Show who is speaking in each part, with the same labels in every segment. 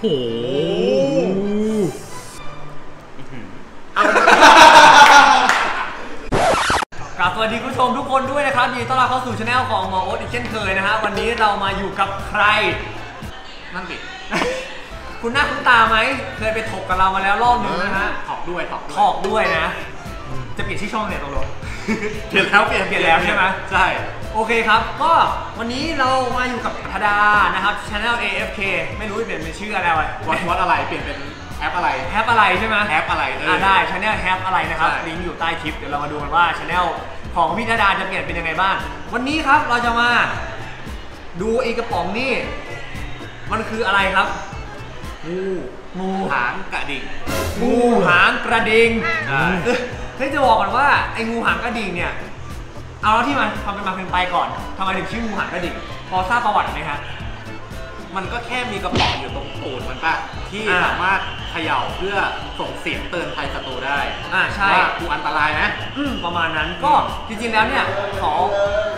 Speaker 1: โหกราบสวัสดีคุณผู้ชมทุกคนด้วยนะครับยินดีต้อนรับเข้าสู่ช anel ของหมอโอ๊ตอีกเช่นเคยนะฮะวันนี้เรามาอยู่กับใคร
Speaker 2: นั่นดิ
Speaker 1: คุณหน้าคุณตาไหมเคยไปถกกับเรามาแล้วรอบนึงนะฮะ
Speaker 2: ถอกด้วยถอกด้วย
Speaker 1: ถอกด้วยนะ จะเปลี่ยนชื่อช่องเนี่ยตกลง
Speaker 2: เปลี่ยนแล้วเปลี่ยน
Speaker 1: เปลี่ยนแล้วใช่ไหม
Speaker 2: ใช่
Speaker 1: โอเคครับ ก็วันนี้เรามาอยู่กับธดานะครับช anel AFK ไม่รู้จะเปลี่ยนเป็นชื่ออะไรวะ
Speaker 2: วัดวัดอะไรเปลี่ยนเป็นแอปอะไร
Speaker 1: แฮปอะไรใช่ไหม
Speaker 2: แอปอะไรเออ
Speaker 1: อ่าได้ช anel แฮปอะไรนะครับ
Speaker 2: ใช่
Speaker 1: ลิงก์อยู่ใต้คลิปเดี๋ยวเรามาดูกันว่าช anel ของพี่ธดาจะเปลี่ยนเป็นยังไงบ้างวันนี้ครับเราจะมาดูไอ้กระป๋องนี่มันคืออะไรครับงูงู
Speaker 2: หางกระดิ่ง
Speaker 1: งูหางกระดิ่ง
Speaker 2: ใช่
Speaker 1: เฮ้ยจะบอกก่อนว่าไอ้งูหางกระดิ่งเนี่ย เอาแล้วที่มันความเป็นมาเป็นไปก่อนทำไมถึงชื่องูหางกระดิ่งพอทราบประวัติไหมครับ
Speaker 2: มันก็แค่มีกระป๋องอยู่ตรงตูดมันปะที่
Speaker 1: อ่า
Speaker 2: สามารถเขย่าเพื่อส่งเสียงเตือนภัยศัตรูได้
Speaker 1: อ่าใช่
Speaker 2: ว่ากูอันตรายนะ
Speaker 1: อืมประมาณนั้นก็จริงๆแล้วเนี่ยขอ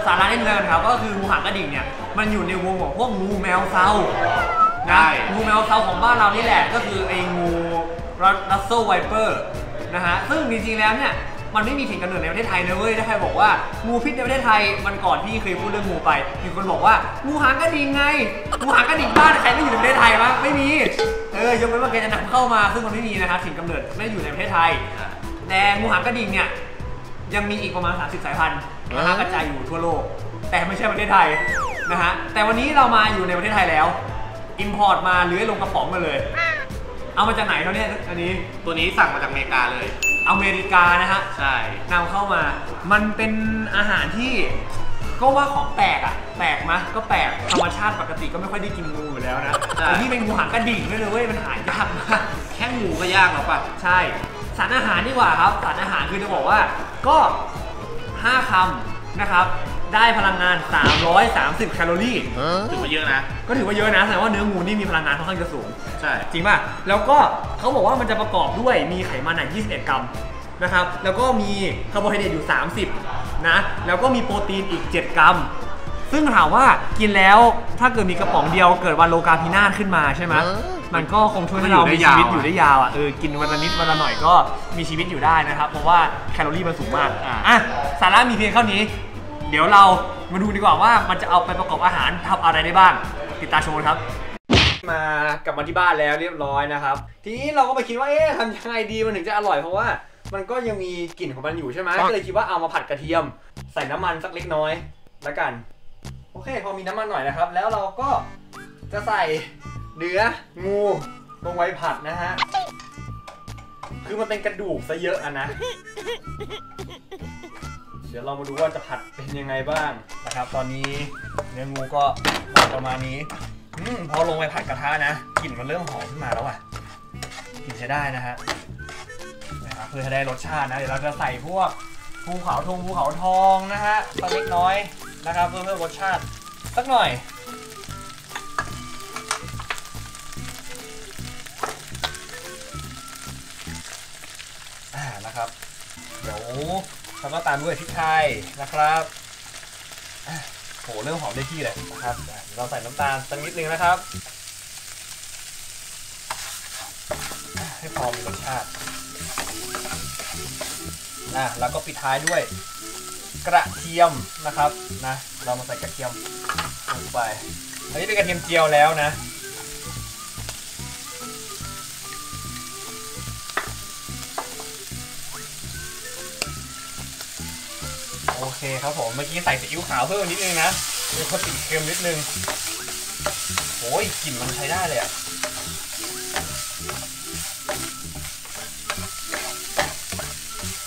Speaker 1: สาระนิดนึงนะครับก็คืองูหางกระดิ่งเนี่ยมันอยู่ในวงของพวกงูแมวเซา
Speaker 2: ใช่
Speaker 1: นะงูแมวเซาของบ้านเรานี่แหละก็คือไอ้งูรัสเซลไวเปอร์นะฮะซึ่งจริงๆแล้วเนี่ย มันไม่มีถิ่นกำเนิดในประเทศไทยนะเว้ยถ้าใครบอกว่างูพิษในประเทศไทยมันก่อนที่เคยพูดเรื่องงูไป มีคนบอกว่างูหางกระดิ่งไง งูหางกระดิ่งบ้านใครไม่อยู่ในประเทศไทยมั้งไม่มี เออยกเว้นว่าแกจะนำเข้ามาซึ่งมันไม่มีนะครับถิ่นกำเนิดไม่ได้อยู่ในประเทศไทย แต่งูหางกระดิ่งเนี่ยยังมีอีกประมาณ 30 สายพันธุ์นะฮะกระจายอยู่ทั่วโลก แต่ไม่ใช่ประเทศไทยนะฮะ แต่วันนี้เรามาอยู่ในประเทศไทยแล้ว อินพอร์ตมาเลื้อยลงกระป๋องมาเลย เอามาจากไหนเขาเนี่ยอันนี้
Speaker 2: ตัวนี้สั่งมาจากอเมริกาเลย
Speaker 1: อเมริกานะฮะ
Speaker 2: ใช่
Speaker 1: นำเข้ามา มันเป็นอาหารที่ก็ว่าของแปลกอะ แปลกมะก็แปลก ธรรมชาติปกติก็ไม่ค่อยได้กินงูอยู่แล้วนะแต่นี่เป็นงูหางกระดิ่งด้วยเลยเว้ย มันหายากมาก
Speaker 2: แค่งูก็ยากแล้วปะ
Speaker 1: ใช่ สารอาหารดีกว่าครับ สารอาหารคือจะบอกว่า ก็ 5คำ นะครับ ได้พลังงาน 330 แคลอรี่
Speaker 2: ถือว่าเยอะนะ
Speaker 1: ก็ถือว่าเยอะนะแสดงว่าเนื้องูนี่มีพลังงานค่อนข้างจะสูง
Speaker 2: ใช่
Speaker 1: จริงป่ะ แล้วก็เขาบอกว่ามันจะประกอบด้วยมีไขมันอะ21 กรัมนะครับ แล้วก็มีคาร์โบไฮเดรตอยู่ 30 นะ แล้วก็มีโปรตีนอีก 7 กรัม ซึ่งถามว่ากินแล้วถ้าเกิดมีกระป๋องเดียวเกิดวันโลกาพินาศขึ้นมาใช่ไหม มันก็คงช่วยให้เรามีชีวิตอยู่ได้ยาวอะเออกินวันละนิดวันละหน่อยก็มีชีวิตอยู่ได้นะครับ เพราะว่าแคลอรี่มันสูงมาก
Speaker 2: อ่า
Speaker 1: อะสาระมีเพียงเท่านี้ เดี๋ยวเรามาดูดีกว่าว่ามันจะเอาไปประกอบอาหารทำอะไรได้บ้าง ติดตามชมกันครับมากลับมาที่บ้านแล้วเรียบร้อยนะครับ ทีนี้เราก็ไปคิดว่าเอ๊ะทำยังไงดีมันถึงจะอร่อยเพราะว่า มันก็ยังมีกลิ่นของมันอยู่ใช่ไหมก็เลยคิดว่าเอามาผัดกระเทียม ใส่น้ำมันสักเล็กน้อยแล้วกัน โอเค พอมีน้ำมันหน่อยนะครับ แล้วเราก็จะใส่ เนื้องูลงไว้ผัดนะฮะ คือมันเป็นกระดูกซะเยอะอะนะ เดี๋ยวเรามาดูว่าจะผัดเป็นยังไงบ้างนะครับ ตอนนี้เนื้องูก็ประมาณนี้อืมพอลงไปผัดกระทะนะกลิ่นมันเริ่มหอมขึ้นมาแล้วอะกลิ่นใช้ได้นะฮะนะครับเพื่อให้ได้รสชาตินะ เดี๋ยวเราจะใส่พวกภูเขาทงภูเขาทองนะฮะสักเล็กน้อยนะครับเพื่อเพิ่มรสชาติสักหน่อย นะครับ เดี๋ยวเราก็ตามด้วยพริกไทยนะครับโหเริ่มหอมได้ที่เลยนะครับ เราใส่น้ำตาลสักนิดนึงนะครับ ให้พอมีรสชาติอะแล้วก็ปิดท้ายด้วยกระเทียมนะครับนะ เรามาใส่กระเทียมลงไปอันนี้เป็นกระเทียมเจียวแล้วนะ โอเคครับผม เมื่อกี้ใส่ซีอิ๊วขาวเพิ่มนิดนึงนะเดี๋ยเขาติดเค็มนิดนึงโอ้ยกลิ่นมันใช้ได้เลยอะ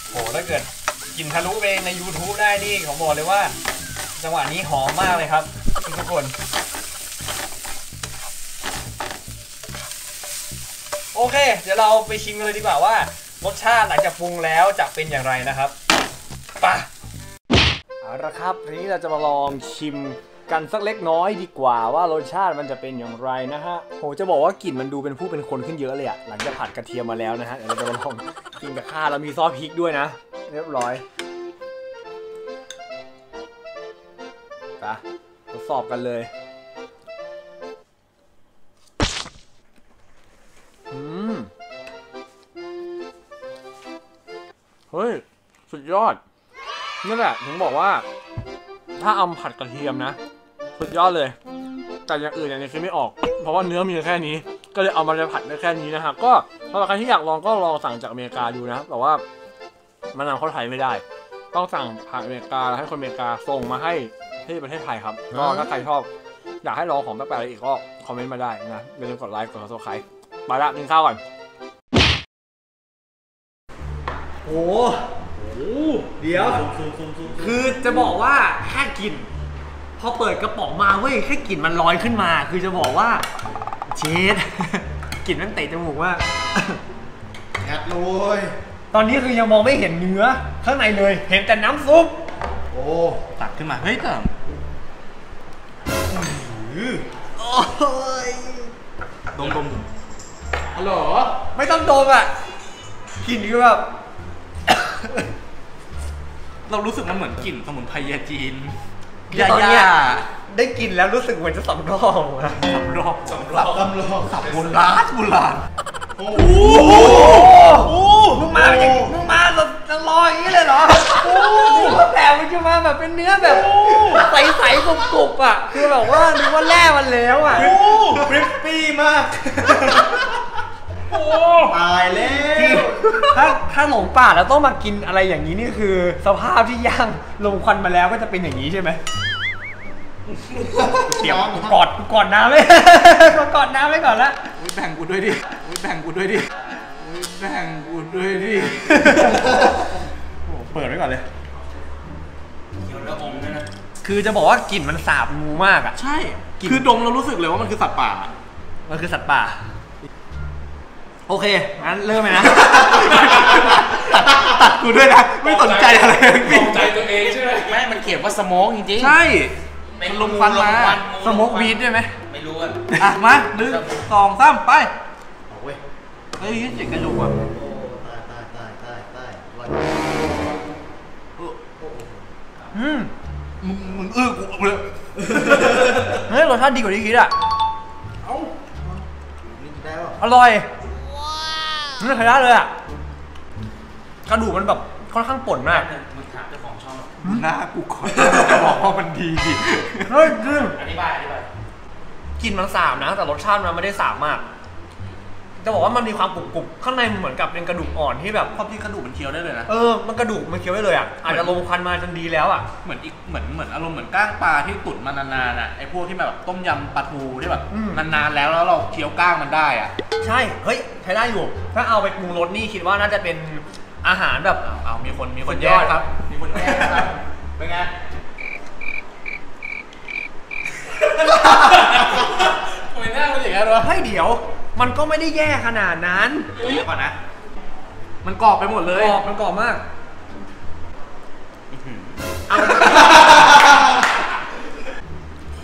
Speaker 1: โหถ้าเกิดกลิ่นทะลุไปใน YouTube ได้นี่ผมบอกเลยว่า จังหวะนี้หอมมากเลยครับ ทุกคน โอเค เดี๋ยวเราไปชิมกันเลยดีกว่าว่า รสชาติหลังจากปรุงแล้วจะเป็นอย่างไรนะครับ ละครับทีนี้เราจะมาลองชิมกันสักเล็กน้อยดีกว่าว่ารสชาติมันจะเป็นอย่างไรนะฮะโหจะบอกว่ากลิ่นมันดูเป็นผู้เป็นคนขึ้นเยอะเลยอะหลังจากผัดกระเทียมมาแล้วนะฮะเดี๋ยวเราจะมาลองกินกับข้าวแล้มีซอสพริกด้วยนะ เรียบร้อยปะทดสอบกันเลยอืมเฮ้ย สุด
Speaker 3: ยอด นั่นแหละถึงบอกว่า ถ้าเอามาผัดกระเทียมนะสุดยอดเลย แต่อย่างอื่นเนี่ยคิดไม่ออก เพราะว่าเนื้อมีแค่นี้ ก็เลยเอามาจะผัดได้แค่นี้นะครับ ก็สำหรับใครที่อยากลองก็ลองสั่งจากอเมริกาดูนะครับแต่ว่ามันนำเข้าไทยไม่ได้ ต้องสั่งผ่านอเมริกาแล้วให้คนอเมริกาส่งมาให้ที่ประเทศไทยครับก็ถ้าใครชอบอยากให้ลองของแปลกๆอะไรอีกก็คอมเมนต์มาได้นะอย่าลืมกดไลค์กด subscribe ไปละกินข้าวก่อน
Speaker 1: โอ้ เดี๋ยวคือจะบอกว่าแค่กลิ่นพอเปิดกระป๋องมาเว้ยแค่กลิ่นมันลอยขึ้นมา คือจะบอกว่า เชด กลิ่นมันเตะจมูกว่าก
Speaker 4: งัดเลย
Speaker 1: ตอนนี้คือยังมองไม่เห็นเนื้อ ข้างในเลย เห็นแต่น้ำซุป
Speaker 4: โอ้
Speaker 2: ตักขึ้นมา เฮ้ยแต่
Speaker 1: โอ้ย
Speaker 2: ดมดม
Speaker 3: ฮัลโหล
Speaker 1: ไม่ต้องดมอะกลิ่นคือแบบ
Speaker 2: เรารู้สึกมันเหมือนกลิ่นสมุนไพรยาจีน
Speaker 1: ตอนเนี้ยได้กลินแล้วรู้สึกเหมือนจะสำรองอะ
Speaker 2: สำรองสำร
Speaker 4: สั
Speaker 2: อบง
Speaker 4: ตำรองสับ
Speaker 2: โบราณโบราณ
Speaker 4: โอ้
Speaker 1: โอ้มึงมาอย่างมึงมาแบบจะลอยอย่างนี้เลยเหรอโอ้แต่มันจะมาแบบเป็นเนื้อแบบใสๆกรุบๆอะ คือแบบว่านึกว่าแร่มันแล้วอะ
Speaker 4: คริสปี้มาก ตายแล้
Speaker 1: ที่
Speaker 4: ว
Speaker 1: ถ้าถ้าหลงป่าแล้วต้องมากินอะไรอย่างนี้นี่คือ สภาพที่ย่างลมควันมาแล้วก็จะเป็นอย่างนี้ใช่ไหมเดี๋ยวกูกอดกูกอดน้ำเลยกูกอดน้ำไว้ก่อนละ
Speaker 2: อุ๊ยแบ่งกูด้วยดิอุ๊ยแบ่งกูด้วยดิอุ๊ยแบ่งกูด้วยดิ
Speaker 1: โอ้เปิดไว้ก่อนเลยคือจะบอกว่ากลิ่นมันสาบงูมากอะ
Speaker 2: ใช่ คือดมเรารู้สึกเลยว่ามันคือสัตว์ป่า
Speaker 1: มันคือสัตว์ป่า โอเค งั้นเริ่มเลยนะ
Speaker 2: ตัดตัดกูด้วยนะ ไม่สนใจอะไรทั้งสิ้น
Speaker 3: ใจตัวเองใช่ไหม
Speaker 5: ไม่มันเขียนว่าสโมกจริงๆ
Speaker 2: ใช่
Speaker 5: เป็น
Speaker 2: มันลมควันมา
Speaker 1: สโมกวีดด้วยไหม
Speaker 5: ไม่รู้อะ
Speaker 2: อะมาหนึ่งสองสามไป
Speaker 4: เอาเว้ย
Speaker 2: เฮ้ยเสียงกระดูกอะ
Speaker 4: โอ้ตายตายตายตายตายอร่อย
Speaker 1: อืม
Speaker 2: มึงมึงอื้อกูเลย
Speaker 1: เฮ้ยรสชาติดีกว่าที่คิดอะ
Speaker 4: เอ้านี่กินได้ป่ะ
Speaker 1: อร่อยไม่เคยได้เลยอะกระดูกมันแบบค่อนข้างป่นมาก
Speaker 5: มึงถามเจ้าของช่อง
Speaker 2: หน้ากูก่อนจะบอกว่ามันดีดิ
Speaker 1: เฮ้ยจริง
Speaker 5: อธิบายอธิบาย
Speaker 1: กลิ่นมันสาบนะ แต่รสชาติมันไม่ได้สาบมาก จะบอกว่ามันมีความกรุบๆข้างในมันเหมือนกับเป็นกระดูกอ่อนที่แบบ
Speaker 2: ความจริงกระดูกมันเคี้ยวได้เลยนะ
Speaker 1: เออ มันกระดูกมันเคี้ยวได้เลยอะ อาจจะลมควันมาจนดีแล้วอะ
Speaker 2: เหมือนอีกเหมือนเหมือนอารมณ์เหมือนก้างปลาที่ตุ๋นมานานๆอะ ไอ้พวกที่แบบต้มยำปลาทูที่แบบ
Speaker 1: อืม
Speaker 2: นานๆแล้วแล้วเราเคี้ยวก้างมันได้อะ
Speaker 1: ใช่ เฮ้ยใช้ได้อยู่ ถ้าเอาไปปรุงรสนี่คิดว่าน่าจะเป็นอาหารแบบ
Speaker 2: เอาเอามีคนมีคน
Speaker 1: สุด
Speaker 2: แย
Speaker 1: ยอกด
Speaker 2: ครับ มีคนแยกครับ เป็นไงทำไมหน้ามันอย่างนั้นวะ
Speaker 1: เฮ้ยเดี๋ยว มันก็ไม่ได้แย่ขนาดนั้น
Speaker 2: เดี๋ยวก่อนนะ มันกรอบไปหมดเลย
Speaker 1: กรอบมันกรอบมาก เอา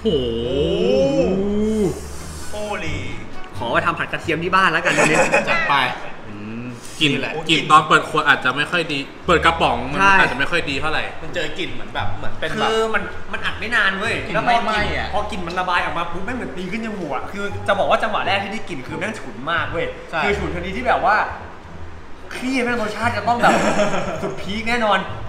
Speaker 2: โอ้
Speaker 5: โอ้ลี
Speaker 1: ขอไปทำผัดกระเทียมที่บ้านแล้วกันวันนี้
Speaker 2: จัดไป
Speaker 6: กลิ่น
Speaker 2: นี่แหละ
Speaker 6: กลิ่นตอนเปิดขวดอาจจะไม่ค่อยดี เปิดกระป๋องมัน
Speaker 1: ใช่
Speaker 6: อาจจะไม่ค่อยดีเท่าไหร่
Speaker 2: มันเจอกลิ่นเหมือนแบบเหมือนเป็น
Speaker 1: คื
Speaker 2: แบบ
Speaker 1: อมันมันอัดไม่นานเว้ย
Speaker 2: กลิ่น
Speaker 1: แล้วพอ
Speaker 2: ไหม้
Speaker 1: กลิ่น
Speaker 2: ๆอะ
Speaker 1: พอกลิ่นมันระบายออกมาปุ๊บไม่งเหมือนตีขึ้นจมูกอะคือจะบอกว่าจังหวะแรกที่ได้กลิ่นคือแม่งฉุนมากเว้ย
Speaker 2: ใช่
Speaker 1: คือฉุนชนิดที่แบบว่าขี้แม่งรสชาติจะต้องแบบ สุดพีคแน่นอนพ